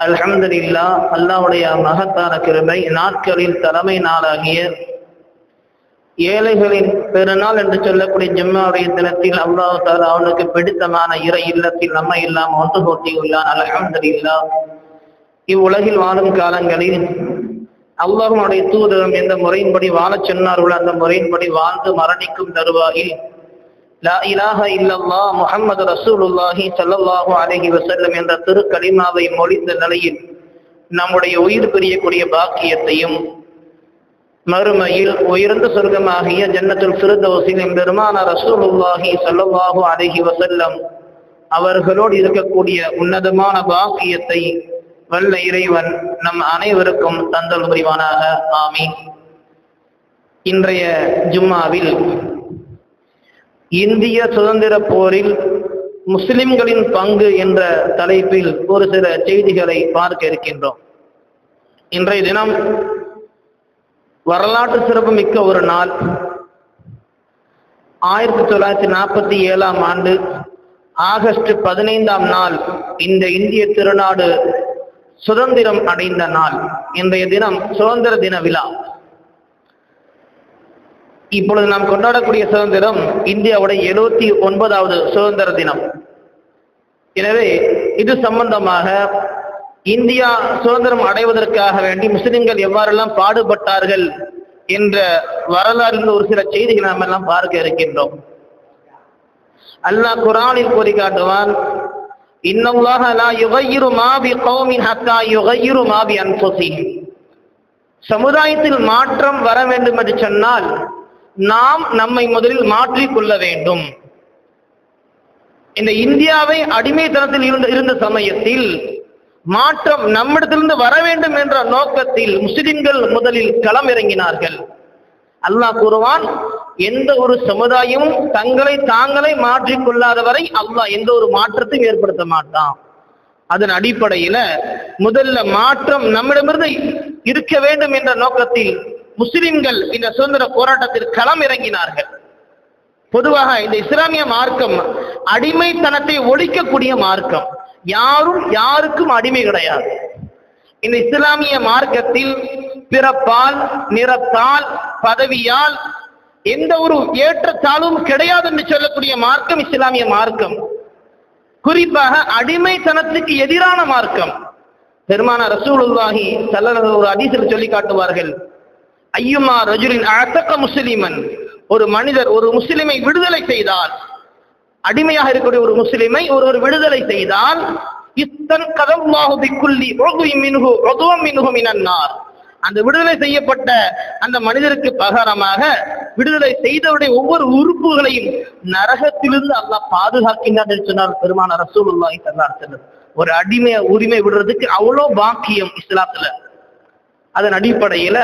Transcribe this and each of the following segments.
அல்ஹம்துலில்லா அல்லாவுடைய மகத்தான கிருமை நாட்களில் தலைமை நாளாகிய ஏழைகளின் பெருநாள் என்று சொல்லக்கூடிய ஜிம்மாவுடைய தினத்தில் அல்லாஹ் தாலா அவனுக்கு பிடித்தமான இறை இல்லத்தில் நம்ம எல்லாம் ஒன்று போட்டியுள்ளான் அல்ஹம்துலில்லா. இவ்வுலகில் வாழும் காலங்களில் அல்லாஹனுடைய தூதரம் எந்த முறையின்படி வாழச் சொன்னார்களோ. அந்த முறையின்படி வாழ்ந்து மரணிக்கும் தருவாயில் லா இலாஹ இல்லல்லா முஹம்மது ரசூலுல்லாஹி சல்லல்லாஹு அலஹி வசல்லம் என்ற திரு கலிமாவை மொழிந்த நிலையில் நம்முடைய உயிர் பிரியக்கூடிய பாக்கியத்தையும் மறுமையில் உயர்ந்த சொர்க்கமாகிய ஜன்னத்துல் ஃபிர்தௌஸில் பெருமான ரசூலுல்லாஹி சல்லல்லாஹு அலஹி வசல்லம் அவர்களோடு இருக்கக்கூடிய உன்னதமான பாக்கியத்தை வல்ல இறைவன் நம் அனைவருக்கும் தந்தல் புரிவானாக. ஆமீன். இன்றைய ஜும்மாவில் இந்திய சுதந்திர போரில் முஸ்லிம்களின் பங்கு என்ற தலைப்பில் ஒரு சில செய்திகளை பார்க்க இருக்கின்றோம். இன்றைய தினம் வரலாற்று சிறப்பு மிக்க ஒரு நாள். ஆயிரத்தி தொள்ளாயிரத்தி நாற்பத்தி ஏழாம் ஆண்டு ஆகஸ்ட் பதினைந்தாம் நாள் இந்த இந்திய திருநாடு சுதந்திரம் அடைந்த நாள். இன்றைய தினம் சுதந்திர தின விழா. இப்பொழுது நாம் கொண்டாடக்கூடிய சுதந்திரம் இந்தியாவுடைய எழுபத்தி ஒன்பதாவது சுதந்திர தினம். எனவே இது சம்பந்தமாக இந்தியா சுதந்திரம் அடைவதற்காக வேண்டி முஸ்லிம்கள் எவ்வாறெல்லாம் பாடுபட்டார்கள் என்ற வரலாறு ஒரு சில செய்திகள் நாம் எல்லாம் பார்க்க இருக்கின்றோம். அல்லாஹ் குரானில் கூறி காட்டுவான் இன்னல்லாஹ லா யுகையிரு மா கௌமின் ஹத்தா யுகையிரு மா சமுதாயத்தில் மாற்றம் வர வேண்டும் என்று சொன்னால் நாம் நம்மை முதலில் மாற்றிக் கொள்ள வேண்டும். இந்த இந்தியாவை அடிமைத்தனத்தில் இருந்த இருந்த சமயத்தில் மாற்றம் நம்மிடத்திலிருந்து வர வேண்டும் என்ற நோக்கத்தில் முஸ்லிம்கள் முதலில் களம் இறங்கினார்கள் அல்லாஹ் கூறுவான் எந்த ஒரு சமுதாயமும் தங்களை தாங்களே மாற்றிக்கொள்ளாத வரை அல்லாஹ் எந்த ஒரு மாற்றத்தையும் ஏற்படுத்த மாட்டான். அதன் அடிப்படையில முதல்ல மாற்றம் நம்மிடமிருந்து இருக்க வேண்டும் என்ற நோக்கத்தில் முஸ்லிம்கள் இந்த சுதந்திர போராட்டத்தில் களம் இறங்கினார்கள். பொதுவாக இந்த இஸ்லாமிய மார்க்கம் அடிமைத்தனத்தை ஒழிக்கக்கூடிய மார்க்கம். யாரும் யாருக்கும் அடிமை கிடையாது. இந்த இஸ்லாமிய மார்க்கத்தில் பிறப்பால் நிறத்தால் பதவியால் எந்த ஒரு ஏற்றத்தாலும் கிடையாது என்று சொல்லக்கூடிய மார்க்கம் இஸ்லாமிய மார்க்கம். குறிப்பாக அடிமைத்தனத்துக்கு எதிரான மார்க்கம். பெருமான ரசூலுல்லாஹி சல்லல்லாஹு ஒரு அதிசல் சொல்லி காட்டுவார்கள். ஐயுமா ரஜுலின் அத்தக்க முஸ்லிமன். ஒரு மனிதர் ஒரு முஸ்லிமை விடுதலை செய்தால் அடிமையாக இருக்கக்கூடிய ஒரு முஸ்லிமை ஒரு ஒரு விடுதலை செய்தால் இத்தன் கதல்லாஹு பிக்குல்லி மின்ஹு மின்ஹு மினன்னார். அந்த விடுதலை செய்யப்பட்ட அந்த மனிதருக்கு பகரமாக விடுதலை செய்தவருடைய ஒவ்வொரு உறுப்புகளையும் நரகத்திலிருந்து அல்லாஹ் பாதுகாக்கின்றார் என்று சொன்னார் பெருமான ரசூலுல்லாஹி ஸல்லல்லாஹு ஒரு அடிமை உரிமை விடுறதுக்கு அவ்வளோ பாக்கியம் இஸ்லாத்துல. அதன் அடிப்படையில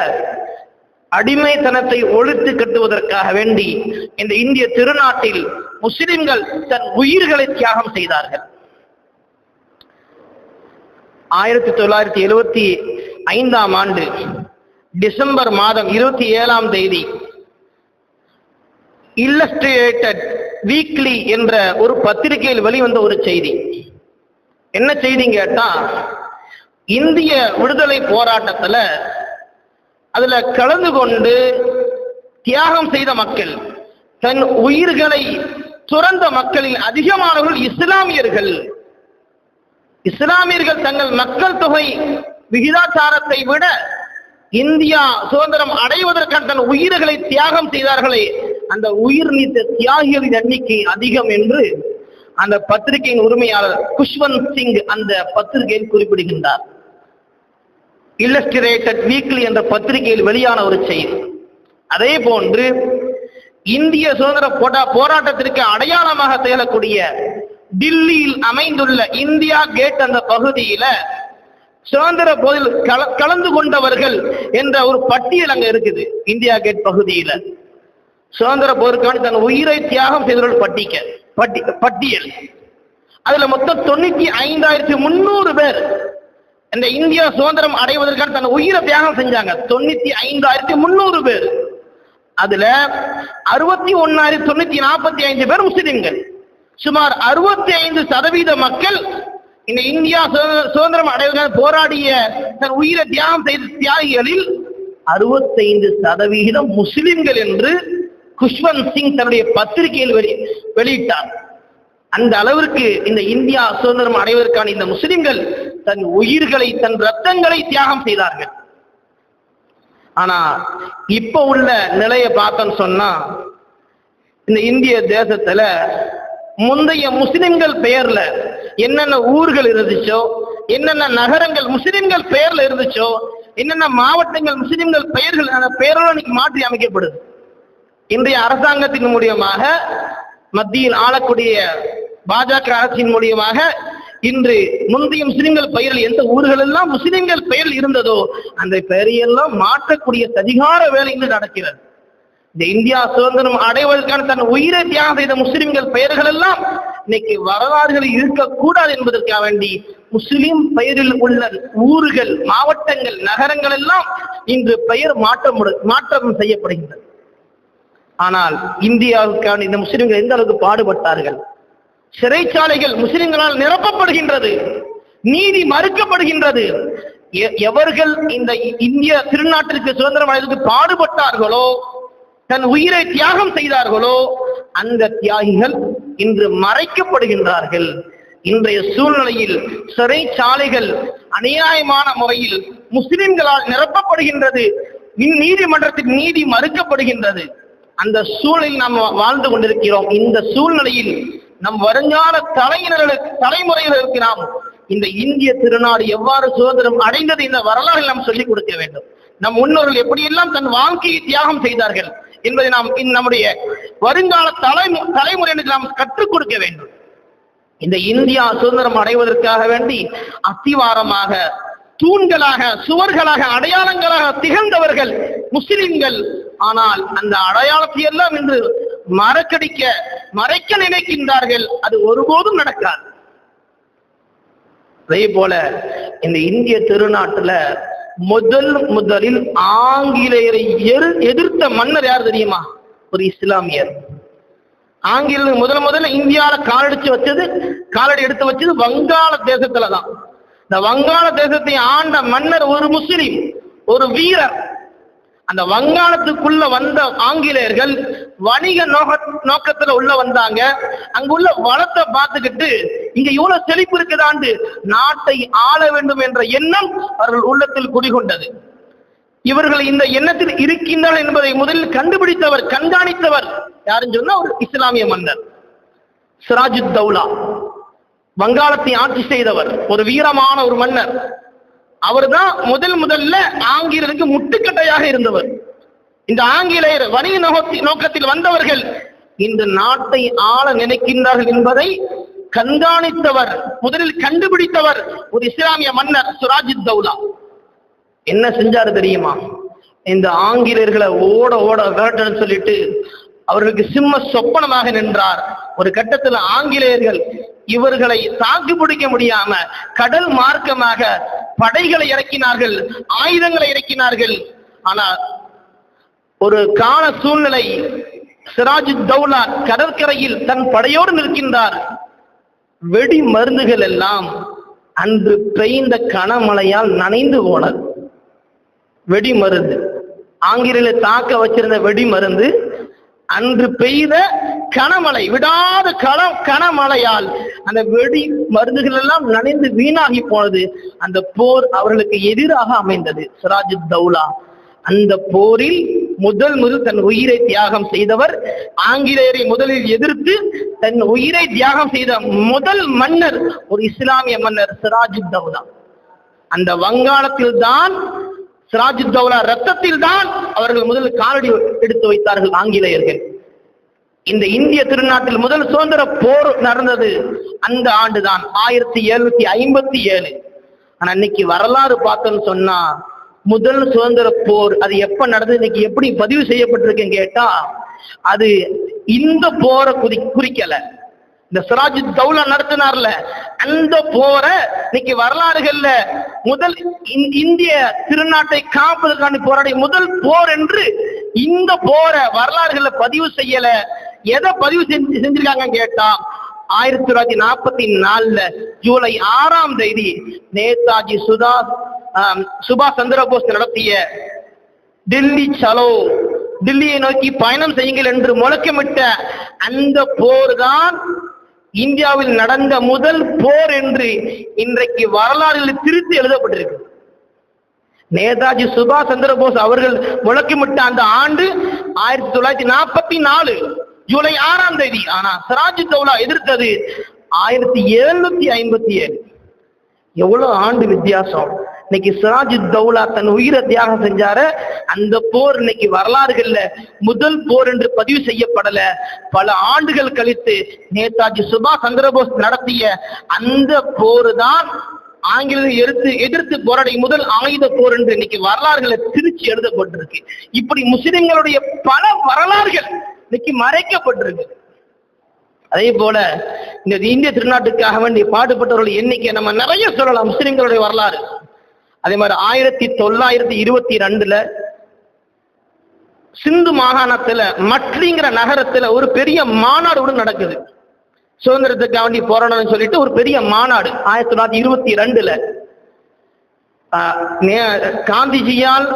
அடிமைத்தனத்தை ஒழித்து கட்டுவதற்காக வேண்டி இந்த இந்திய திருநாட்டில் முஸ்லிம்கள் தன் உயிர்களை தியாகம் செய்தார்கள். ஆயிரத்தி தொள்ளாயிரத்தி எழுவத்தி ஐந்தாம் ஆண்டு டிசம்பர் மாதம் இருபத்தி ஏழாம் தேதி இல்லஸ்ட்ரேட்டட் வீக்லி என்ற ஒரு பத்திரிகையில் வெளிவந்த ஒரு செய்தி. என்ன செய்தின்னு கேட்டா இந்திய விடுதலை போராட்டத்துல அதுல கலந்து கொண்டு தியாகம் செய்த மக்கள் தன் உயிர்களை துறந்த மக்களில் அதிகமானவர்கள் இஸ்லாமியர்கள். இஸ்லாமியர்கள் தங்கள் மக்கள் தொகை விகிதாச்சாரத்தை விட இந்தியா சுதந்திரம் அடைவதற்கான தன் உயிர்களை தியாகம் செய்தார்களே அந்த உயிர் நீத்த தியாகிகளின் எண்ணிக்கை அதிகம் என்று அந்த பத்திரிகையின் உரிமையாளர் குஷ்வந்த் சிங் அந்த பத்திரிகையில் குறிப்பிடுகின்றார். இல்லஸ்டிரேட்டட் வீக்லி என்ற பத்திரிகையில் வெளியான ஒரு செய்தி. அதே போன்று இந்திய சுதந்திர போட்டா போராட்டத்திற்கு அடையாளமாக திகழக்கூடிய டில்லியில் அமைந்துள்ள இந்தியா கேட் அந்த பகுதியில சுதந்திர போதில் கல- கலந்து கொண்டவர்கள் என்ற ஒரு பட்டியல் அங்க இருக்குது இந்தியா கேட் பகுதியில. சுதந்திர போருக்கான தன் உயிரை தியாகம் செய்தவர்கள் பட்டிக்க பட்டி பட்டியல். அதுல மொத்தம் தொண்ணூத்தி ஐந்தாயிரத்தி முன்னூறு பேர் இந்த இந்தியா சுதந்திரம் அடைவதற்கான தன் உயிரை தியாகம் செஞ்சாங்க. தொண்ணூத்தி ஐந்தாயிரத்தி முன்னூறு பேர். அதுல அறுபத்தி ஒன்னாயிரத்தி தொண்ணூத்தி நாற்பத்தி ஐந்து பேர் முஸ்லிம்கள். சுமார் அறுபத்தி ஐந்து சதவீத மக்கள் இந்த இந்தியா சுதந்திர- சுதந்திரம் அடைவதற்காக போராடிய தன் உயிரை தியாகம் செய்த தியாகிகளில் அறுபத்தைந்து சதவிகிதம் முஸ்லிம்கள் என்று குஷ்வந்த் சிங் தன்னுடைய பத்திரிகையில் வெளி வெளியிட்டார். அந்த அளவிற்கு இந்த இந்தியா சுதந்திரம் அடைவதற்கான இந்த முஸ்லிம்கள் தன் உயிர்களை தன் ரத்தங்களை தியாகம் செய்தார்கள். ஆனா இப்ப உள்ள நிலையை பார்த்தோன்னு சொன்னா இந்த இந்திய தேசத்துல முந்தைய முஸ்லிம்கள் பெயர்ல என்னென்ன ஊர்கள் இருந்துச்சோ என்னென்ன நகரங்கள் முஸ்லிம்கள் பெயர்ல இருந்துச்சோ என்னென்ன மாவட்டங்கள் முஸ்லிம்கள் பெயர்கள் அந்த பெயரோட இன்னைக்கு மாற்றி அமைக்கப்படுது. இன்றைய அரசாங்கத்தின் மூலியமாக மத்தியில் ஆளக்கூடிய பாஜக அரசின் மூலியமாக இன்று முந்தைய முஸ்லிம்கள் பெயரில் எந்த ஊர்கள் எல்லாம் முஸ்லிம்கள் பெயரில் இருந்ததோ அந்த பெயரையெல்லாம் மாற்றக்கூடிய அதிகார வேலை இன்று நடக்கிறது. இந்த இந்தியா சுதந்திரம் அடைவதற்கான தன் உயிரை தியாகம் செய்த முஸ்லிம்கள் பெயர்கள் எல்லாம் இன்னைக்கு வரலாறுகள் இருக்கக்கூடாது என்பதற்காக வேண்டி முஸ்லிம் பெயரில் உள்ள ஊர்கள் மாவட்டங்கள் நகரங்கள் எல்லாம் இன்று பெயர் மாற்றம் மாற்றம் செய்யப்படுகின்றது ஆனால் இந்தியாவுக்கான இந்த முஸ்லிம்கள் எந்த அளவுக்கு பாடுபட்டார்கள்? சிறைச்சாலைகள் முஸ்லிம்களால் நிரப்பப்படுகின்றது. நீதி மறுக்கப்படுகின்றது. எ- எவர்கள் இந்த இந்திய திருநாட்டிற்கு சுதந்திரம் அடைவதற்கு பாடுபட்டார்களோ தன் உயிரை தியாகம் செய்தார்களோ அந்த தியாகிகள் இன்று மறைக்கப்படுகின்றார்கள். இன்றைய சூழ்நிலையில் சிறைச்சாலைகள் அநியாயமான முறையில் முஸ்லிம்களால் நிரப்பப்படுகின்றது. நீதிமன்றத்தின் நீதி மறுக்கப்படுகின்றது. அந்த சூழலில் நாம் வாழ்ந்து கொண்டிருக்கிறோம். இந்த சூழ்நிலையில் நம் வருங்கால தலையினர்களுக்கு தலைமுறையினருக்கு நாம் இந்த இந்திய திருநாடு எவ்வாறு சுதந்திரம் அடைந்தது இந்த வரலாறு நாம் சொல்லிக் கொடுக்க வேண்டும். நம் முன்னோர்கள் எப்படியெல்லாம் தன் வாழ்க்கையை தியாகம் செய்தார்கள் என்பதை நாம் நம்முடைய வருங்கால தலை தலைமுறையினருக்கு நாம் கற்றுக் கொடுக்க வேண்டும். இந்த இந்தியா சுதந்திரம் அடைவதற்காக வேண்டி அத்திவாரமாக தூண்களாக சுவர்களாக அடையாளங்களாக திகழ்ந்தவர்கள் முஸ்லிம்கள். ஆனால் அந்த அடையாளத்தை எல்லாம் இன்று மறக்கடிக்க மறைக்க நினைக்கின்றார்கள். அது ஒருபோதும் நடக்காது. அதே போல இந்த இந்திய திருநாட்டுல முதல் முதலில் ஆங்கிலேயரை எரு- எதிர்த்த மன்னர் யார் தெரியுமா? ஒரு இஸ்லாமியர். ஆங்கில முதல் முதல்ல இந்தியாவில காலடிச்சு வச்சது காலடி எடுத்து வச்சது வங்காள தேசத்துலதான். இந்த வங்காள தேசத்தை ஆண்ட மன்னர் ஒரு முஸ்லிம் ஒரு வீரர். அந்த வங்காளத்துக்குள்ள வந்த ஆங்கிலேயர்கள் வணிக நோக நோக்கத்துல உள்ள வந்தாங்க. அங்குள்ள வளத்தை பார்த்துக்கிட்டு இங்க இவ்வளவு செழிப்பு இருக்குதாண்டு நாட்டை ஆள வேண்டும் என்ற எண்ணம் அவர்கள் உள்ளத்தில் குடிகொண்டது. இவர்கள் இந்த எண்ணத்தில் இருக்கின்றனர் என்பதை முதலில் கண்டுபிடித்தவர் கண்காணித்தவர் யாருன்னு சொன்னா ஒரு இஸ்லாமிய மன்னர். சிராஜுத் தௌலா. வங்காளத்தை ஆட்சி செய்தவர் ஒரு வீரமான ஒரு மன்னர். அவர்தான் முதல் முதல்ல ஆங்கிலேயருக்கு முட்டுக்கட்டையாக இருந்தவர். இந்த ஆங்கிலேயர் வணிக நோக்கத்தி நோக்கத்தில் வந்தவர்கள் இந்த நாட்டை ஆள நினைக்கின்றார்கள் என்பதை கண்காணித்தவர் முதலில் கண்டுபிடித்தவர் ஒரு இஸ்லாமிய மன்னர் சுராஜித் தௌலா. என்ன செஞ்சாரு தெரியுமா? இந்த ஆங்கிலேயர்களை ஓட ஓட விரட்டன்னு சொல்லிட்டு அவர்களுக்கு சிம்ம சொப்பனமாக நின்றார். ஒரு கட்டத்துல ஆங்கிலேயர்கள் இவர்களை தாக்கு பிடிக்க முடியாம கடல் மார்க்கமாக படைகளை இறக்கினார்கள் ஆயுதங்களை இறக்கினார்கள். ஆனால் ஒரு கால சூழ்நிலை சிராஜ் தௌலா கடற்கரையில் தன் படையோடு நிற்கின்றார். வெடி மருந்துகள் எல்லாம் அன்று பெய்ந்த கனமழையால் நனைந்து போனது. வெடி மருந்து. ஆங்கிலேய தாக்க வச்சிருந்த வெடி மருந்து அன்று பெய்த கனமழை விடாத கன கனமழையால் அந்த வெடி மருந்துகள் எல்லாம் நனைந்து வீணாகி போனது. அந்த போர் அவர்களுக்கு எதிராக அமைந்தது. சிராஜுத் தௌலா. அந்த போரில் முதல் முதல் தன் உயிரை தியாகம் செய்தவர் ஆங்கிலேயரை முதலில் எதிர்த்து தன் உயிரை தியாகம் செய்த முதல் மன்னர் ஒரு இஸ்லாமிய மன்னர் சிராஜுத் தௌலா. அந்த வங்காளத்தில் தான் சிராஜுத் தௌலா ரத்தத்தில் தான் அவர்கள் முதல் காலடி எடுத்து வைத்தார்கள் ஆங்கிலேயர்கள். இந்த இந்திய திருநாட்டில் முதல் சுதந்திர போர் நடந்தது அந்த ஆண்டுதான் ஆயிரத்தி எழுநூத்தி ஐம்பத்தி ஏழு. ஆனா இன்னைக்கு வரலாறு பார்த்தோம்னு சொன்னா முதல் சுதந்திர போர் அது எப்ப நடந்தது இன்னைக்கு எப்படி பதிவு செய்யப்பட்டிருக்குன்னு கேட்டா அது இந்த போரை குறி குறிக்கல. இந்த சிராஜ் தௌலா நடத்தினார்ல. அந்த போற இன்னைக்கு வரலாறுகள்ல முதல் இந்- இந்திய திருநாட்டை காப்பதற்கான போராடிய முதல் போர் என்று இந்த போரை வரலாறுகள்ல பதிவு செய்யல. எதை பதிவு செஞ்சு செஞ்சிருக்காங்க கேட்டா ஆயிரத்தி தொள்ளாயிரத்தி நாற்பத்தி நாலுல ஜூலை ஆறாம் தேதி நேதாஜி சுதா சுபாஷ் சந்திரபோஸ் நடத்திய டெல்லி சலோ டெல்லியை நோக்கி பயணம் செய்யுங்கள் என்று முழக்கமிட்ட அந்த போர் தான் இந்தியாவில் நடந்த முதல் போர் என்று இன்றைக்கு வரலாறில் திருத்தி எழுதப்பட்டிருக்கு. நேதாஜி சுபாஷ் சந்திரபோஸ் அவர்கள் முழக்கமிட்ட அந்த ஆண்டு ஆயிரத்தி தொள்ளாயிரத்தி நாற்பத்தி நாலு ஜூலை ஆறாம் தேதி. ஆனா சிராஜ் தௌலா எதிர்த்தது ஆயிரத்தி எழுநூத்தி ஐம்பத்தி ஏழு. எவ்வளவு ஆண்டு வித்தியாசம். இன்னைக்கு சிராஜு தௌலா தன் உயிரை தியாகம் செஞ்சாரு அந்த போர் இன்னைக்கு வரலாறுகள்ல முதல் போர் என்று பதிவு செய்யப்படல. பல ஆண்டுகள் கழித்து நேதாஜி சுபாஷ் சந்திரபோஸ் நடத்திய அந்த போர் தான் ஆங்கிலத்தை எதிர்த்து எதிர்த்து போராடி முதல் ஆயுத போர் என்று இன்னைக்கு வரலாறுகளை திருச்சி எழுதப்பட்டிருக்கு. இப்படி முஸ்லிம்களுடைய பல வரலாறுகள் இன்னைக்கு மறைக்கப்பட்டிருக்கு. அதே போல இந்த இந்திய திருநாட்டுக்காக வேண்டி பாடுபட்டவர்கள் எண்ணிக்கை நம்ம நிறைய சொல்லலாம் முஸ்லிம்களுடைய வரலாறு. அதே மாதிரி ஆயிரத்தி தொள்ளாயிரத்தி இருபத்தி ரெண்டுல சிந்து மாகாணத்துல மட்லிங்கிற நகரத்துல ஒரு பெரிய மாநாடு கூட நடக்குது. சுதந்திரத்துக்கு வேண்டி போராடணும்னு சொல்லிட்டு ஒரு பெரிய மாநாடு ஆயிரத்தி தொள்ளாயிரத்தி இருபத்தி ரெண்டுல. காந்திஜியால்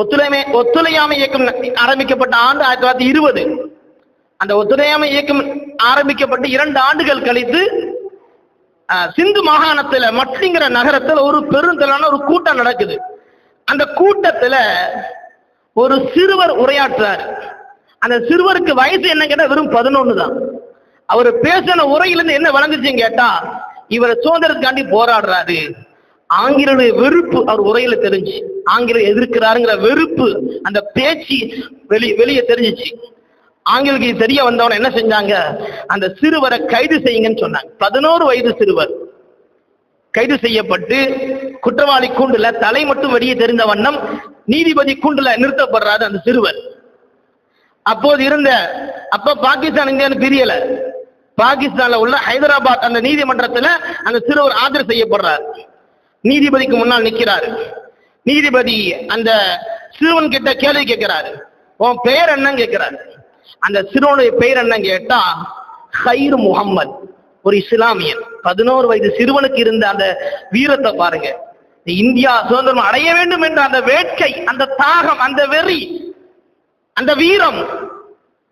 ஒத்துழைமை ஒத்துழையாமை இயக்கம் ஆரம்பிக்கப்பட்ட ஆண்டு ஆயிரத்தி தொள்ளாயிரத்தி இருபது. அந்த ஒத்துழையாமை இயக்கம் ஆரம்பிக்கப்பட்டு இரண்டு ஆண்டுகள் கழித்து சிந்து மாகாணத்துல மட்லிங்கிற நகரத்துல ஒரு பெருந்தலான ஒரு கூட்டம் நடக்குது. அந்த கூட்டத்துல ஒரு சிறுவர் உரையாற்றுறாரு. அந்த சிறுவருக்கு வயசு என்ன கேட்டா வெறும் பதினொன்னு தான். அவர் பேசின உரையிலிருந்து என்ன விளங்குச்சுன்னு கேட்டா இவர் சுதந்திரத்துக்காண்டி போராடுறாரு. ஆங்கிலேய வெறுப்பு அவர் உரையில தெரிஞ்சு ஆங்கிலம் எதிர்க்கிறாருங்கிற வெறுப்பு அந்த பேச்சு வெளி வெளியே தெரிஞ்சிச்சு. ஆங்கிலுக்கு தெரிய வந்தவன என்ன செஞ்சாங்க? அந்த சிறுவரை கைது செய்யுங்கன்னு சொன்னாங்க. பதினோரு வயது சிறுவர். கைது செய்யப்பட்டு குற்றவாளி கூண்டுல தலை மட்டும் வெளியே தெரிந்த வண்ணம் நீதிபதி கூண்டுல நிறுத்தப்படுறாரு அந்த சிறுவர். அப்போது இருந்த அப்ப பாகிஸ்தான் இந்தியான்னு பிரியல. பாகிஸ்தான்ல உள்ள ஹைதராபாத் அந்த நீதிமன்றத்துல அந்த சிறுவர் ஆஜர் செய்யப்படுறார். நீதிபதிக்கு முன்னால் நிற்கிறாரு நீதிபதி அந்த சிறுவன் கிட்ட கேள்வி கேட்கிறாரு. உன் பெயர் என்னன்னு கேட்கிறாரு. அந்த சிறுவனுடைய பெயர் என்னன்னு கேட்டா? ஹைர் முகம்மது ஒரு இஸ்லாமியன். பதினோரு வயது சிறுவனுக்கு இருந்த அந்த வீரத்தை பாருங்க. இந்தியா சுதந்திரம் அடைய வேண்டும் என்ற அந்த வேட்கை அந்த தாகம் அந்த வெறி அந்த வீரம்.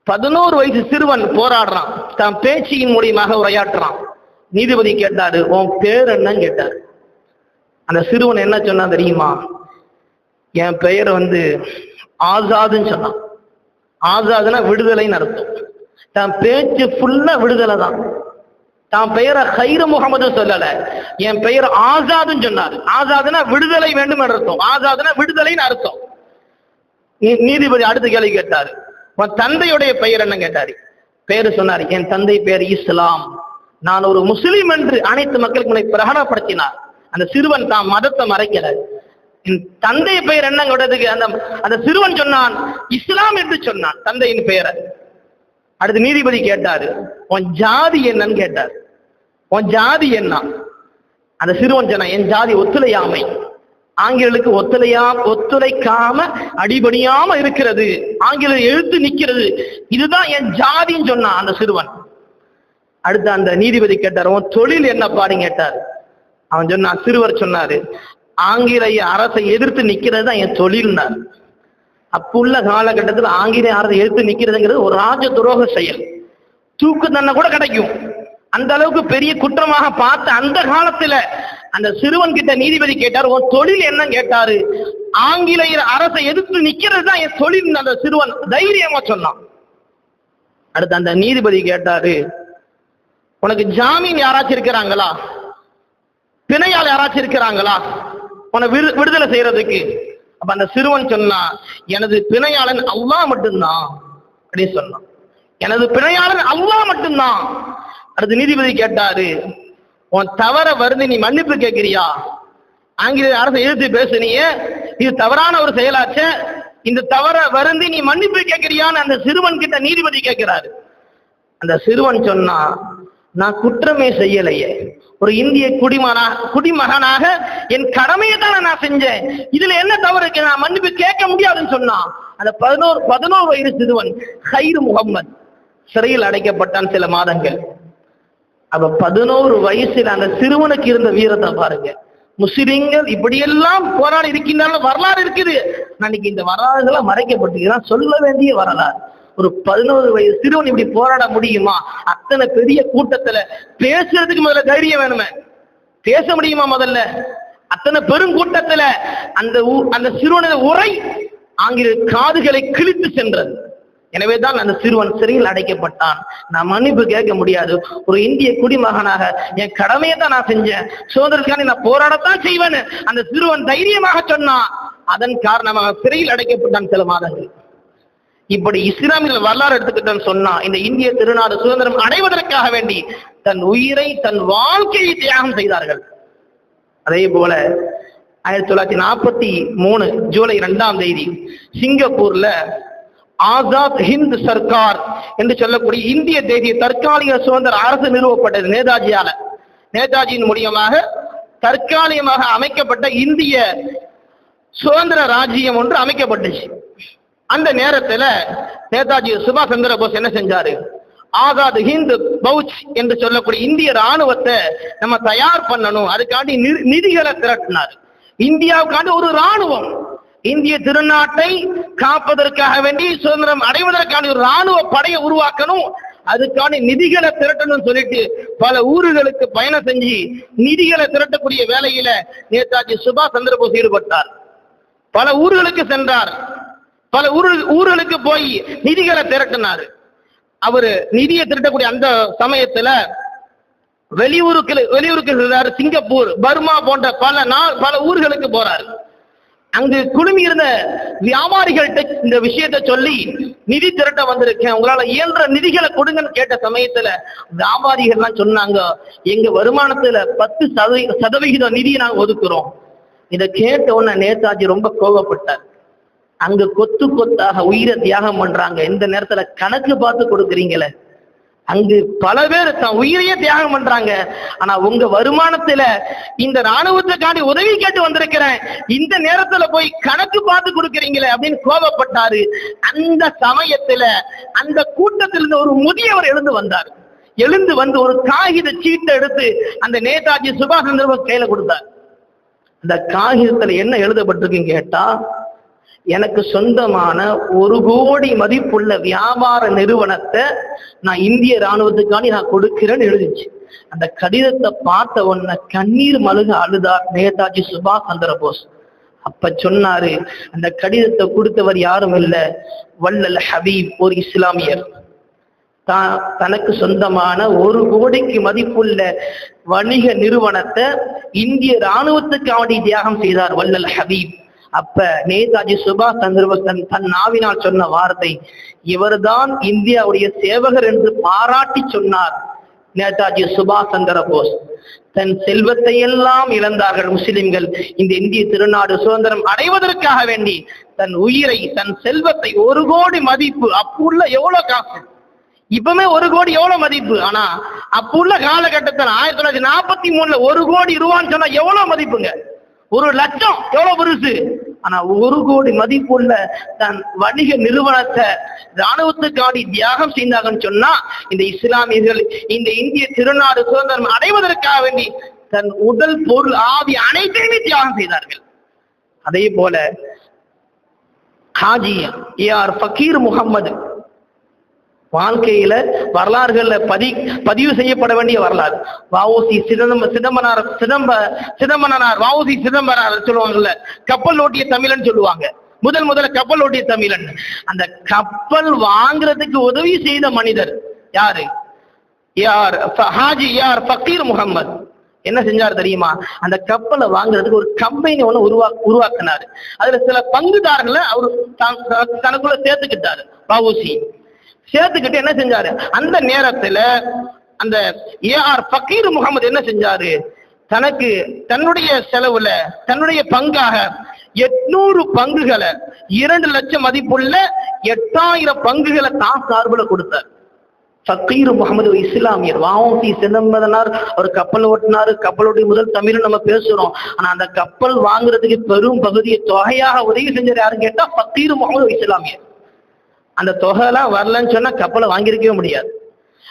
பதினோரு வயசு சிறுவன் போராடுறான். தன் பேச்சியின் மூலியமாக உரையாற்றுறான். நீதிபதி கேட்டாரு உன் பேர் என்னன்னு கேட்டாரு. அந்த சிறுவன் என்ன சொன்னா தெரியுமா? என் பெயர் வந்து ஆசாதுன்னு சொன்னான். ஆசாதுனா விடுதலைன்னு அர்த்தம் தான் பேச்சு ஃபுல்லா விடுதலை தான். தான் பெயரை ஹைர முகமது சொல்லல. என் பெயர் ஆசாதுன்னு சொன்னார். ஆசாதுனா விடுதலை வேண்டும் என்று அர்த்தம். ஆசாதுனா விடுதலைன்னு அர்த்தம். நீ- நீதிபதி அடுத்த கேள்வி கேட்டாரு. உன் தந்தையுடைய பெயர் என்ன கேட்டாரு. பெயர் சொன்னார் என் தந்தை பெயர் இஸ்லாம். நான் ஒரு முஸ்லீம் என்று அனைத்து மக்களுக்கு பிரகடனப்படுத்தினார். அந்த சிறுவன் தான் மதத்தை மறைக்கிறார் தந்தை பெயர் என்ன அந்த அந்த சிறுவன் சொன்னான் இஸ்லாம் என்று சொன்னான் தந்தையின் பெயரை. அடுத்து நீதிபதி கேட்டாரு உன் ஜாதி என்னன்னு கேட்டார். உன் ஜாதி என்ன? அந்த சிறுவன் சொன்னான் என் ஜாதி ஒத்துழையாமை. ஆங்கிலருக்கு ஒத்துழையா ஒத்துழைக்காம அடிபணியாம இருக்கிறது. ஆங்கில எழுத்து நிக்கிறது இதுதான் என் ஜாதின்னு சொன்னான் அந்த சிறுவன். அடுத்து அந்த நீதிபதி கேட்டார் உன் தொழில் என்ன பாருங்க கேட்டார். அவன் சொன்னான் சிறுவர் சொன்னாரு ஆங்கிலேய அரசை எதிர்த்து நிக்கிறது தான் என் தொழில்னார். அப்புள்ள காலகட்டத்தில் ஆங்கிலேய அரசை எதிர்த்து நிக்கிறதுங்கிறது ஒரு ராஜ துரோக செயல். தூக்கு தண்டனை கூட கிடைக்கும். அந்த அளவுக்கு பெரிய குற்றமாக பார்த்த அந்த காலத்துல அந்த சிறுவன் கிட்ட நீதிபதி கேட்டார் உன் தொழில் என்ன? கேட்டாரு. ஆங்கிலேயர் அரசை எதிர்த்து நிக்கிறது தான் என் தொழில் அந்த சிறுவன் தைரியமா சொன்னான். அடுத்து அந்த நீதிபதி கேட்டாரு உனக்கு ஜாமீன் யாராச்சும் இருக்கிறாங்களா? பிணையால் யாராச்சும் இருக்கிறாங்களா? உன்னை விடு- விடுதலை செய்யறதுக்கு. அப்ப அந்த சிறுவன் சொன்னான் எனது பிணையாளன் அல்லாஹ் மட்டும்தான். அப்படின்னு சொன்னான். எனது பிணையாளன் அல்லாஹ் மட்டும்தான். அடுத்து நீதிபதி கேட்டாரு உன் தவற வருது நீ மன்னிப்பு கேட்கிறியா? ஆங்கிலேய அரசை எதிர்த்து பேசுனியே இது தவறான ஒரு செயலாச்சே. இந்த தவற வருந்தி நீ மன்னிப்பு கேட்கிறியான்னு அந்த சிறுவன் கிட்ட நீதிபதி கேட்கிறாரு. அந்த சிறுவன் சொன்னான் நான் குற்றமே செய்யலையே. ஒரு இந்திய குடிமகனா குடிமகனாக என் கடமையை தானே நான் செஞ்சேன். இதுல என்ன தவறு இருக்கு? நான் மன்னிப்பு கேட்க முடியாதுன்னு சொன்னான். அந்த பதினோரு பதினோரு வயது சிறுவன் ஹைரு முகம்மது சிறையில் அடைக்கப்பட்டான் சில மாதங்கள். அப்ப பதினோரு வயசுல அந்த சிறுவனுக்கு இருந்த வீரத்தை பாருங்க. முஸ்லிம்கள் இப்படியெல்லாம் போராடி இருக்கின்றன வரலாறு இருக்குது. அன்னைக்கு இந்த வரலாறுகளை மறைக்கப்பட்டிருக்கிறான். சொல்ல வேண்டிய வரலாறு. ஒரு பதினோரு வயது சிறுவன் இப்படி போராட முடியுமா? அத்தனை பெரிய கூட்டத்துல பேசுறதுக்கு முதல்ல தைரியம் வேணுமே. பேச முடியுமா முதல்ல? அத்தனை பெருங்கூட்டத்துல அந்த ஊ- அந்த சிறுவனது உரை ஆங்கில காதுகளை கிழித்து சென்றது. எனவேதான் அந்த சிறுவன் சிறையில் அடைக்கப்பட்டான். நான் மன்னிப்பு கேட்க முடியாது. ஒரு இந்திய குடிமகனாக என் கடமையை தான் நான் செஞ்சேன். சுதந்திரத்துக்கான நான் போராடத்தான் செய்வேன்னு அந்த சிறுவன் தைரியமாக சொன்னான். அதன் காரணமாக சிறையில் அடைக்கப்பட்டான் சில மாதங்கள். இப்படி இஸ்லாமியர்கள் வரலாறு எடுத்துக்கிட்டேன்னு சொன்னா இந்த இந்திய திருநாடு சுதந்திரம் அடைவதற்காக வேண்டி தன் உயிரை தன் வாழ்க்கையை தியாகம் செய்தார்கள். அதே போல ஆயிரத்தி தொள்ளாயிரத்தி நாற்பத்தி மூணு ஜூலை இரண்டாம் தேதி சிங்கப்பூர்ல ஆசாத் ஹிந்த் சர்க்கார் என்று சொல்லக்கூடிய இந்திய தேசிய தற்காலிக சுதந்திர அரசு நிறுவப்பட்டது நேதாஜியால. நேதாஜியின் மூலியமாக தற்காலிகமாக அமைக்கப்பட்ட இந்திய சுதந்திர ராஜ்யம் ஒன்று அமைக்கப்பட்டுச்சு. அந்த நேரத்துல நேதாஜி சுபாஷ் சந்திர போஸ் என்ன செஞ்சாரு? ஆசாத் ஹிந்து பவுச் என்று சொல்லக்கூடிய இந்திய ராணுவத்தை நம்ம தயார் பண்ணணும். அதுக்காண்டி நிதிகளை திரட்டினார். இந்தியாவுக்காண்டி ஒரு ராணுவம் இந்திய திருநாட்டை காப்பதற்காக வேண்டி சுதந்திரம் அடைவதற்காண்டி ஒரு ராணுவ படையை உருவாக்கணும். அதுக்காண்டி நிதிகளை திரட்டணும்னு சொல்லிட்டு பல ஊர்களுக்கு பயணம் செஞ்சு நிதிகளை திரட்டக்கூடிய வேலையில நேதாஜி சுபாஷ் சந்திரபோஸ் ஈடுபட்டார். பல ஊர்களுக்கு சென்றார். பல ஊரு ஊர்களுக்கு போய் நிதிகளை திரட்டினார். அவரு நிதியை திரட்டக்கூடிய அந்த சமயத்துல வெளியூருக்கு வெளியூருக்கு சென்றார் சிங்கப்பூர் பர்மா போன்ற பல நாள் பல ஊர்களுக்கு போறாரு. அங்கு குழுமி இருந்த வியாபாரிகள்கிட்ட இந்த விஷயத்தை சொல்லி நிதி திரட்ட வந்திருக்கேன். உங்களால இயன்ற நிதிகளை கொடுங்கன்னு கேட்ட சமயத்துல வியாபாரிகள்லாம் சொன்னாங்க எங்க வருமானத்துல பத்து சதவீ- சதவிகிதம் நிதியை நாங்க ஒதுக்குறோம். இதை கேட்ட உடனே நேதாஜி ரொம்ப கோபப்பட்டார் அங்க கொத்து கொத்தாக உயிரை தியாகம் பண்றாங்க. இந்த நேரத்துல கணக்கு பார்த்து கொடுக்குறீங்களே? அங்கு பல பேர் தான் உயிரையே தியாகம் பண்றாங்க. ஆனா உங்க வருமானத்துல இந்த ராணுவத்துக்காண்டி உதவி கேட்டு வந்திருக்கிறேன். இந்த நேரத்துல போய் கணக்கு பார்த்து கொடுக்குறீங்களே அப்படின்னு கோபப்பட்டாரு. அந்த சமயத்துல அந்த கூட்டத்திலிருந்து ஒரு முதியவர் எழுந்து வந்தார். எழுந்து வந்து ஒரு காகித சீட்டை எடுத்து அந்த நேதாஜி சுபாஷ் சந்திரபோஸ் கையில கொடுத்தார். அந்த காகிதத்துல என்ன எழுதப்பட்டிருக்குன்னு கேட்டா எனக்கு சொந்தமான ஒரு கோடி மதிப்புள்ள வியாபார நிறுவனத்தை நான் இந்திய ராணுவத்துக்காண்டி நான் கொடுக்கிறேன்னு எழுதிச்சு. அந்த கடிதத்தை பார்த்த உடனே கண்ணீர் மழுக அழுதார் நேதாஜி சுபாஷ் சந்திர போஸ் அப்ப சொன்னாரு அந்த கடிதத்தை கொடுத்தவர் யாரும் இல்ல வல்லல் ஹபீப் ஒரு இஸ்லாமியர். தான் தனக்கு சொந்தமான ஒரு கோடிக்கு மதிப்புள்ள வணிக நிறுவனத்தை இந்திய இராணுவத்துக்கு அவனை தியாகம் செய்தார் வல்லல் ஹபீப். அப்ப நேதாஜி சுபாஷ் சந்திரபோஸ் தன் தன் நாவினால் சொன்ன வார்த்தை இவர்தான் இந்தியாவுடைய சேவகர் என்று பாராட்டி சொன்னார் நேதாஜி சுபாஷ் சந்திர போஸ் தன் செல்வத்தை எல்லாம் இழந்தார்கள் முஸ்லிம்கள். இந்த இந்திய திருநாடு சுதந்திரம் அடைவதற்காக வேண்டி தன் உயிரை தன் செல்வத்தை ஒரு கோடி மதிப்பு அப்புள்ள எவ்வளவு காசு? இப்பவுமே ஒரு கோடி எவ்வளவு மதிப்பு? ஆனா அப்ப உள்ள காலகட்டத்தில் ஆயிரத்தி தொள்ளாயிரத்தி நாற்பத்தி மூணுல ஒரு கோடி ரூபான்னு சொன்னா எவ்வளவு மதிப்புங்க? ஒரு லட்சம் எவ்வளவு பெருசு? ஆனா ஒரு கோடி மதிப்புள்ள தன் வணிக நிறுவனத்தை இராணுவத்துக்காடி தியாகம் செய்தாங்கன்னு சொன்னா இந்த இஸ்லாமியர்கள் இந்த இந்திய திருநாடு சுதந்திரம் அடைவதற்காக வேண்டி தன் உடல் பொருள் ஆவி அனைத்தையுமே தியாகம் செய்தார்கள். அதே போல ஹாஜி ஏ ஆர் ஃபக்கீர் முகம்மது வாழ்க்கையில வரலாறுகள்ல பதி பதிவு செய்யப்பட வேண்டிய வரலாறு. வாவோசி சிதம்ப சிதம்பரனார் சிதம்ப சிதம்பரனார் வாவோசி சிதம்பரனார் சொல்லுவாங்கல்ல கப்பல் ஓட்டிய தமிழன் சொல்லுவாங்க. முதல் முதல்ல கப்பல் ஓட்டிய தமிழன். அந்த கப்பல் வாங்குறதுக்கு உதவி செய்த மனிதர் யாரு? யார்? ஹாஜி யார்? ஃபக்கீர் முகமது என்ன செஞ்சார் தெரியுமா? அந்த கப்பலை வாங்குறதுக்கு ஒரு கம்பெனி ஒண்ணு உருவா உருவாக்குனாரு. அதுல சில பங்குதாரர்களை அவர் தனக்குள்ள சேர்த்துக்கிட்டாரு வஉசி. சேர்த்துக்கிட்டு என்ன செஞ்சாரு? அந்த நேரத்துல அந்த ஏஆர் பக்கீர் முகமது என்ன செஞ்சாரு? தனக்கு தன்னுடைய செலவுல தன்னுடைய பங்காக எட்நூறு பங்குகளை இரண்டு லட்சம் மதிப்புள்ள எட்டாயிரம் பங்குகளை தான் சார்பில் கொடுத்தார். ஃபக்கீர் முகமது இஸ்லாமியர். வாவுசி சிதம்பரனார் அவர் கப்பல் ஓட்டினாரு. கப்பலுடைய முதல் தமிழ் நம்ம பேசுறோம். ஆனா அந்த கப்பல் வாங்குறதுக்கு பெரும் பகுதியை தொகையாக உதவி செஞ்சது யாருன்னு கேட்டா ஃபக்கீர் முகமது இஸ்லாமியர். அந்த தொகைலாம் வரலன்னு சொன்னா கப்பலை வாங்கியிருக்கவே முடியாது.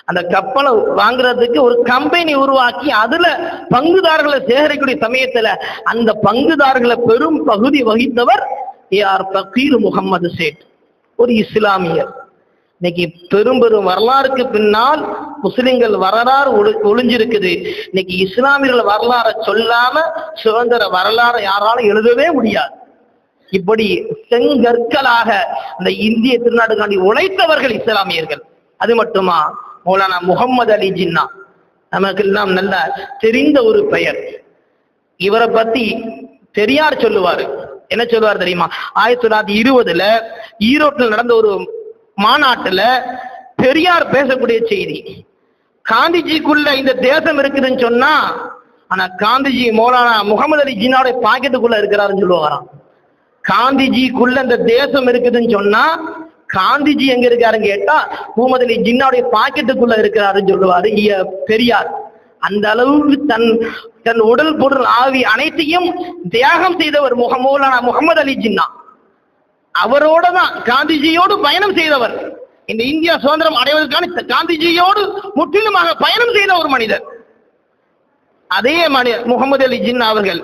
அந்த கப்பலை வாங்குறதுக்கு ஒரு கம்பெனி உருவாக்கி அதுல பங்குதாரர்களை சேகரிக்கக்கூடிய சமயத்துல அந்த பங்குதாரர்களை பெரும் பகுதி வகித்தவர் ஏஆர் பக்கீர் முகமது சேட் ஒரு இஸ்லாமியர். இன்னைக்கு பெரும் பெரும் வரலாறுக்கு பின்னால் முஸ்லிம்கள் வரலாறு ஒளி- ஒளிஞ்சிருக்குது. இன்னைக்கு இஸ்லாமியர்கள் வரலாறை சொல்லாம சுதந்திர வரலாறை யாராலும் எழுதவே முடியாது. இப்படி செங்கற்களாக இந்த இந்திய திருநாடுகாண்டி உழைத்தவர்கள் இஸ்லாமியர்கள். அது மட்டுமா? மௌலானா முகமது அலி ஜின்னா. நமக்கெல்லாம் நல்ல தெரிந்த ஒரு பெயர். இவரை பத்தி பெரியார் சொல்லுவாரு. என்ன சொல்லுவார் தெரியுமா? ஆயிரத்தி தொள்ளாயிரத்தி இருபதுல ஈரோட்டில் நடந்த ஒரு மாநாட்டுல பெரியார் பேசக்கூடிய செய்தி. காந்திஜிக்குள்ள இந்த தேசம் இருக்குதுன்னு சொன்னா ஆனா காந்திஜி மௌலானா முகமது அலி ஜின்னாவுடைய பாக்கெட்டுக்குள்ள இருக்கிறாருன்னு சொல்லுவாராம். காந்திஜிக்குள்ள இந்த தேசம் இருக்குதுன்னு சொன்னா காந்திஜி எங்க இருக்காருன்னு கேட்டா முகமது அலி ஜின்னாவுடைய பாக்கெட்டுக்குள்ள இருக்கிறாருன்னு சொல்லுவாரு பெரியார். அந்த அளவுக்கு தன் தன் உடல் பொருள் ஆவி அனைத்தையும் தியாகம் செய்தவர் முகமூலான முகமது அலி ஜின்னா. அவரோட தான் காந்திஜியோடு பயணம் செய்தவர். இந்த இந்தியா சுதந்திரம் அடைவதற்கான காந்திஜியோடு முற்றிலுமாக பயணம் செய்த ஒரு மனிதர். அதே மனிதர் முகமது அலி ஜின்னா அவர்கள்.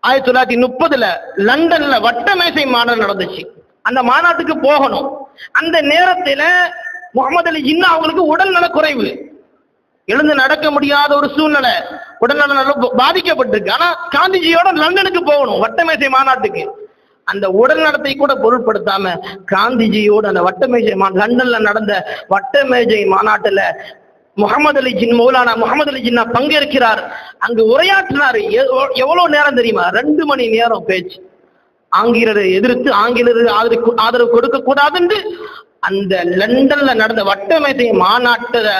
ஆயிரத்தி தொள்ளாயிரத்தி முப்பதுல லண்டன்ல வட்டமேசை மாநாடு நடந்துச்சு. அந்த மாநாட்டுக்கு போகணும். அந்த நேரத்துல முகமது அலி ஜின்னா அவங்களுக்கு உடல் நல குறைவு. எழுந்து நடக்க முடியாத ஒரு சூழ்நிலை. உடல்நல நல்ல பாதிக்கப்பட்டிருக்கு. ஆனா காந்திஜியோட லண்டனுக்கு போகணும் வட்டமேசை மாநாட்டுக்கு. அந்த உடல் நலத்தை கூட பொருட்படுத்தாம காந்திஜியோட அந்த வட்டமேஜை லண்டன்ல நடந்த வட்டமேஜை மாநாட்டுல முகமது அலி ஜின் மௌலானா முகமது அலி ஜின்னா பங்கேற்கிறார். அங்கு உரையாற்றினார் எவ்வளவு நேரம் தெரியுமா? ரெண்டு மணி நேரம் பேச்சு. ஆங்கிலரை எதிர்த்து ஆங்கிலருக்கு ஆதரவு ஆதரவு கொடுக்க கூடாதுன்னு அந்த லண்டன்ல நடந்த வட்டமேசை மாநாட்டுல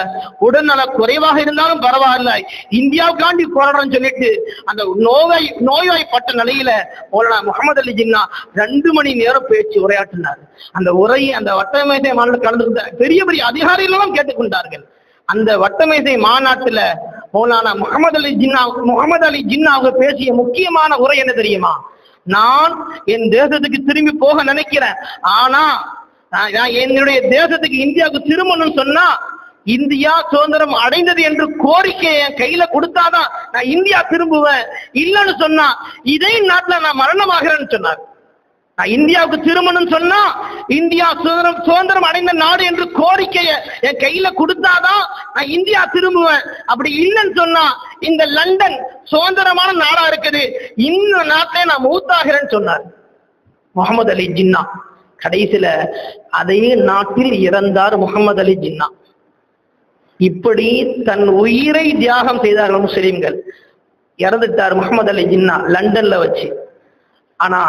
உடல்நல குறைவாக இருந்தாலும் பரவாயில்ல. இந்தியாவுக்காண்டி போராடுறோம்னு சொல்லிட்டு அந்த நோய் நோய்வாய்ப்பட்ட நிலையில மௌலானா முகமது அலி ஜின்னா ரெண்டு மணி நேரம் பேச்சு உரையாற்றினார். அந்த உரையை அந்த வட்டமேசை மாநாட்டில் கலந்து பெரிய பெரிய அதிகாரிகள் எல்லாம் கேட்டுக்கொண்டார்கள். அந்த வட்டமேசை மாநாட்டுல மௌலானா முகமது அலி ஜின்னா முகமது அலி ஜின்னா அவங்க பேசிய முக்கியமான உரை என்ன தெரியுமா? நான் என் தேசத்துக்கு திரும்பி போக நினைக்கிறேன். ஆனா நான் நான் என்னுடைய தேசத்துக்கு இந்தியாவுக்கு திரும்பணும்னு சொன்னா இந்தியா சுதந்திரம் அடைந்தது என்று கோரிக்கை என் கையில கொடுத்தாதான் நான் இந்தியா திரும்புவேன். இல்லைன்னு சொன்னா இதே நாட்டுல நான் மரணமாகிறேன்னு சொன்னார். நான் இந்தியாவுக்கு திரும்பணும்னு சொன்னா இந்தியா சுதந்திரம் சுதந்திரம் அடைந்த நாடு என்று கோரிக்கையை என் கையில கொடுத்தாதான் நான் இந்தியா திரும்புவேன். அப்படி இல்லைன்னு சொன்னா இந்த லண்டன் சுதந்திரமான நாடா இருக்குது. இந்த நாட்டிலே நான் மூத்தாகிறேன்னு சொன்னார். முகமது அலி ஜின்னா. கடைசியில அதே நாட்டில் இறந்தார் முகமது அலி ஜின்னா. இப்படி தன் உயிரை தியாகம் செய்தார்கள் முஸ்லிம்கள். இறந்துட்டார் முகமது அலி ஜின்னா லண்டன்ல வச்சு. ஆனா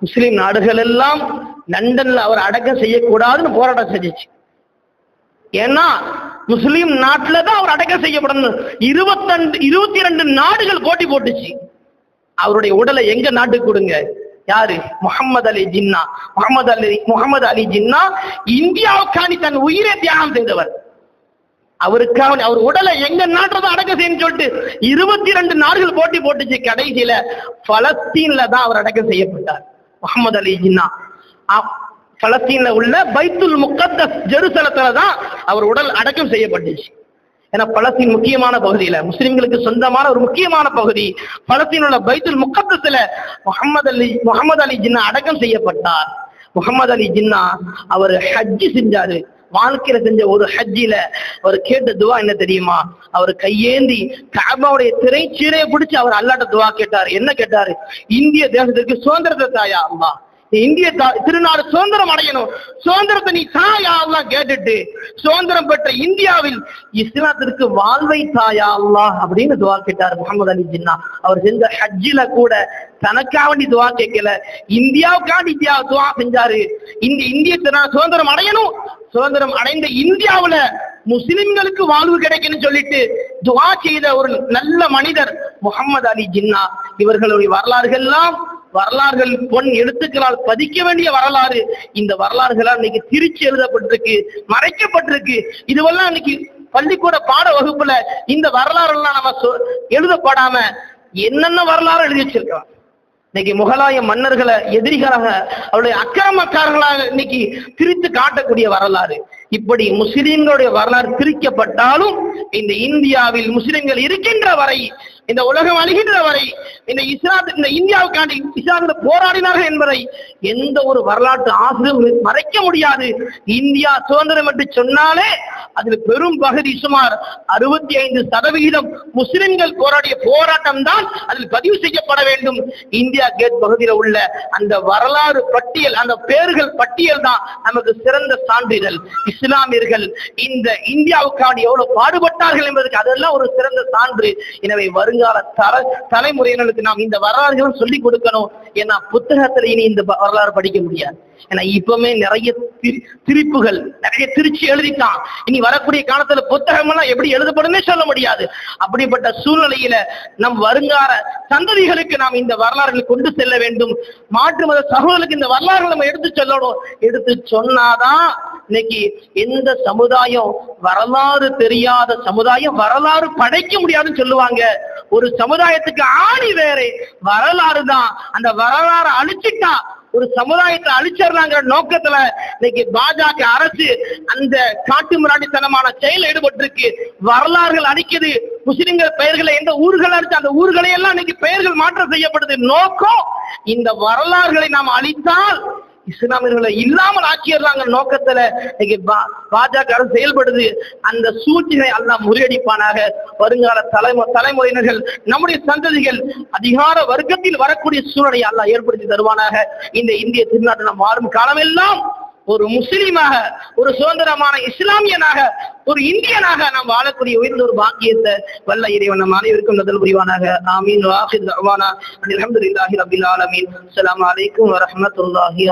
முஸ்லிம் நாடுகள் எல்லாம் லண்டன்ல அவர் அடக்கம் செய்யக்கூடாதுன்னு போராட்டம் செஞ்சுச்சு. ஏன்னா முஸ்லீம் நாட்டில் தான் அவர் அடக்கம் செய்யப்படணும். இருபத்தண்டு இருபத்தி ரெண்டு நாடுகள் போட்டி போட்டுச்சு. அவருடைய உடலை எங்க நாட்டுக்கு கொடுங்க? யாரு? முகமது அலி ஜின்னா. முகமது அலி முகமது அலி ஜின்னா இந்தியாவுக்காண்டி தன் உயிரை தியாகம் செய்தவர். அவருக்காக அவர் உடலை எங்க நாட்டுல தான் அடக்கம் செய்யணும்னு சொல்லிட்டு இருபத்தி ரெண்டு நாடுகள் போட்டி போட்டுச்சு கடைசியில. பலஸ்தீன்ல தான் அவர் அடக்கம் செய்யப்பட்டார். முகமது அலி ஜின்னா. பலஸ்தீன்ல உள்ள பைத்துல் முக்கத்தஸ் ஜெருசலத்துல தான் அவர் உடல் அடக்கம் செய்யப்பட்டுச்சு. ஏன்னா பலஸ்தீன் முக்கியமான பகுதியில முஸ்லிம்களுக்கு சொந்தமான ஒரு முக்கியமான பகுதி பலஸ்தீன் உள்ள பைத்துல் முக்கத்தஸ்ல முகமது அலி முகமது அலி ஜின்னா அடக்கம் செய்யப்பட்டார். முகமது அலி ஜின்னா அவர் ஹஜ்ஜி செஞ்சாரு. வாழ்க்கையில செஞ்ச ஒரு ஹஜ்ஜில அவர் கேட்ட துவா என்ன தெரியுமா? அவர் கையேந்தி காபாவுடைய திரைச்சீரையை பிடிச்சு அவர் அல்லாட்ட துவா கேட்டார். என்ன கேட்டாரு? இந்திய தேசத்திற்கு சுதந்திரத்தை தாயா அம்மா இந்திய தா- திருநாடு சுதந்திரம் அடையணும். சுதந்திரத்தை நீ தாயா கேட்டுட்டு சுதந்திரம் பெற்ற இந்தியாவில் இஸ்லாத்திற்கு வாழ்வை தாயா அல்லா அப்படின்னு துவா கேட்டார் முகமது அலி ஜின்னா. அவர் செஞ்ச ஹஜ்ஜில கூட தனக்காக வேண்டி துவா கேட்கல. இந்தியாவுக்காண்டி இந்தியா துவா செஞ்சாரு. இந்த இந்திய திருநாடு சுதந்திரம் அடையணும். சுதந்திரம் அடைந்த இந்தியாவுல முஸ்லிம்களுக்கு வாழ்வு கிடைக்கும்னு சொல்லிட்டு துவா செய்த ஒரு நல்ல மனிதர் முகமது அலி ஜின்னா. இவர்களுடைய வரலாறுகள் எல்லாம் வரலாறுகள் பொன் எழுத்துக்களால் பதிக்க வேண்டிய வரலாறு. இந்த வரலாறுகளால் இன்னைக்கு திருச்சி எழுதப்பட்டிருக்கு மறைக்கப்பட்டிருக்கு. இதுவெல்லாம் இன்னைக்கு பள்ளிக்கூட பாட வகுப்புல இந்த வரலாறு எல்லாம் நம்ம சொ- எழுதப்படாம என்னென்ன வரலாறு எழுதி வச்சிருக்கிறோம் இன்னைக்கு முகலாய மன்னர்களை எதிரிகளாக அவருடைய அக்கிரமக்காரர்களாக இன்னைக்கு பிரித்து காட்டக்கூடிய வரலாறு. இப்படி முஸ்லிம்களுடைய வரலாறு திரிக்கப்பட்டாலும் இந்த இந்தியாவில் முஸ்லிம்கள் இருக்கின்ற வரை இந்த உலகம் அழிகின்ற வரை இந்த இஸ்லாம் இந்த இந்தியாவுக்காண்டி இஸ்லாத்தில் போராடினார்கள் என்பதை எந்த ஒரு வரலாற்று ஆசிரியரும் மறைக்க முடியாது. இந்தியா சுதந்திரம் என்று சொன்னாலே அதில் பெரும் பகுதி சுமார் அறுபத்தி ஐந்து சதவிகிதம் முஸ்லிம்கள் போராடிய போராட்டம் தான் அதில் பதிவு செய்யப்பட வேண்டும். இந்தியா கேட் பகுதியில் உள்ள அந்த வரலாறு பட்டியல் அந்த பேர்கள் பட்டியல் தான் நமக்கு சிறந்த சான்றிதழ். இஸ்லாமியர்கள் இந்த இந்தியாவுக்காண்டி எவ்வளவு பாடுபட்டார்கள் என்பதற்கு அதெல்லாம் ஒரு சிறந்த சான்று. எனவே வருங்கால தர தலைமுறையினருக்கு நாம் இந்த வரலாறுகளும் சொல்லி கொடுக்கணும். ஏன்னா புத்தகத்துல இனி இந்த வரலாறு படிக்க முடியாது. ஏன்னா இப்பவுமே நிறைய திரிப்புகள் நிறைய திருச்சி எழுதிட்டான். இனி வரக்கூடிய காலத்துல புத்தகம் எல்லாம் எப்படி எழுதப்படும்னே சொல்ல முடியாது. அப்படிப்பட்ட சூழ்நிலையில நம் வருங்கால சந்ததிகளுக்கு நாம் இந்த வரலாறுகளை கொண்டு செல்ல வேண்டும். மாற்று மத சகோதரர்களுக்கு இந்த வரலாறுகளை நம்ம எடுத்து சொல்லணும். எடுத்து சொன்னாதான் இன்னைக்கு எந்த சமுதாயம் வரலாறு தெரியாத சமுதாயம் வரலாறு படைக்க முடியாதுன்னு சொல்லுவாங்க. ஒரு சமுதாயத்துக்கு ஆணி வேறு. வரலாறு தான். அந்த வரலாறு அழிச்சிட்டா ஒரு சமுதாயத்தை அழிச்சிடலாங்கிற நோக்கத்துல இன்னைக்கு பாஜக அரசு அந்த காட்டு மிராண்டித்தனமான செயல் ஈடுபட்டிருக்கு. வரலாறுகள் அழிக்குது. முஸ்லிம்கள் பெயர்களை எந்த ஊர்கள் அழிச்சு அந்த ஊர்களை எல்லாம் இன்னைக்கு பெயர்கள் மாற்றம் செய்யப்படுது. நோக்கம் இந்த வரலாறுகளை நாம் அழித்தால் இஸ்லாமியர்களை இல்லாமல் ஆக்கிடுறாங்க நோக்கத்துல பா- பாஜக அரசு செயல்படுது. அந்த சூழ்ச்சிகளை எல்லாம் முறியடிப்பானாக. வருங்கால தலைமு தலைமுறையினர்கள் நம்முடைய சந்ததிகள் அதிகார வர்க்கத்தில் வரக்கூடிய சூழலை எல்லாம் ஏற்படுத்தி தருவானாக. இந்த இந்திய திருநாட்டு நாம் மாறும் காலமெல்லாம் ஒரு முஸ்லீமாக ஒரு சுதந்திரமான இஸ்லாமியனாக ஒரு இந்தியனாக நாம் வாழக்கூடிய உயர்ந்த ஒரு பாக்கியத்தை வல்ல இறைவன் நம் அனைவருக்கும் நதல் புரிவானாக. ஆமீன். வாஹித் தஅவானா அல்ஹம்துலில்லாஹி ரப்பில் ஆலமீன். அஸ்ஸலாமு அலைக்கும் வரஹ்மத்துல்லாஹி